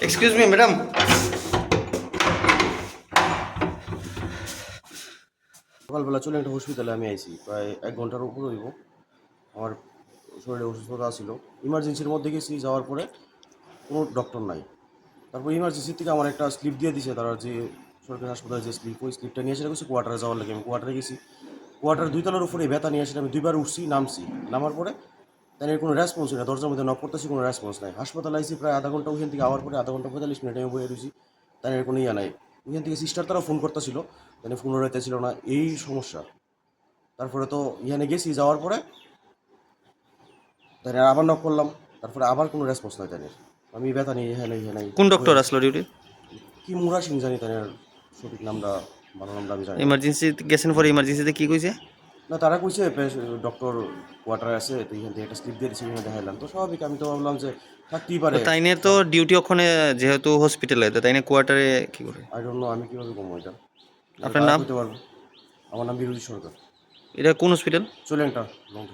Excuse me madam সকালবেলা চলে একটা হসপিটালে আমি আইছি, প্রায় এক ঘণ্টার উপর হইব। আমার শরীরে অসুস্থতা ছিল। ইমার্জেন্সির মধ্যে গেছি, যাওয়ার পরে কোনো ডক্টর নাই। তারপর ইমার্জেন্সি থেকে আমার একটা স্লিপ দিয়ে দিছে, তারা যে সরকারি হাসপাতালে যে স্লিপ ওই স্লিপটা নিয়ে এসে গেছি কোয়ার্টারে যাওয়ার লাগে। আমি কোয়ার্টারে গেছি। কোয়ার্টার দুই তলার উপরে ব্যথা নিয়ে এসে আমি দুইবার উঠছি, নামছি। নামার পরে তাদের কোনো রেসপন্স নেই দরজার মধ্যে নক করতেছি কোনো রেসপন্স নাই। হাসপাতালে আইসি প্রায় আধা ঘণ্টা ওখান থেকে আওয়ার পরে আধা ঘণ্টা পঁয়তাল্লিশ মিনিট আমি বয়ে রয়েছি তাদের কোনো ইয়া নাই। ওখান থেকে সিস্টার তারা ফোন করতেছিল তাদের ফোনও ছিল না। এই সমস্যা। তারপরে তো ইহানে গেছি যাওয়ার পরে তাদের আবার নক করলাম। তারপরে আবার কোনো রেসপন্স নাই তাদের। আমি ব্যথা নেই ইহানে নাই কোন ডক্টর আসলো ডিউটি কি মুরা সিং জানি তাদের সঠিক নামটা ভালো নামটা আমি জানি ইমার্জেন্সি গেছেন পরে ইমার্জেন্সিতে কি কইছে? না তারা কইছে ডক্টর কোয়ার্টার আছে তো এখান থেকে একটা স্লিপ দিয়ে এখানে দেখাইলাম। তো স্বাভাবিক আমি তো ভাবলাম যে থাকতেই পারে। তাইনে তো ডিউটি ওখানে যেহেতু হসপিটালে তো তাইনে কোয়ার্টারে কি করে? আই ডোন্ট নো আমি কীভাবে কম এটা? আপনার নাম? পারব। আমার নাম বিরোধী সরকার। এটা কোন হসপিটাল চলেনটা লং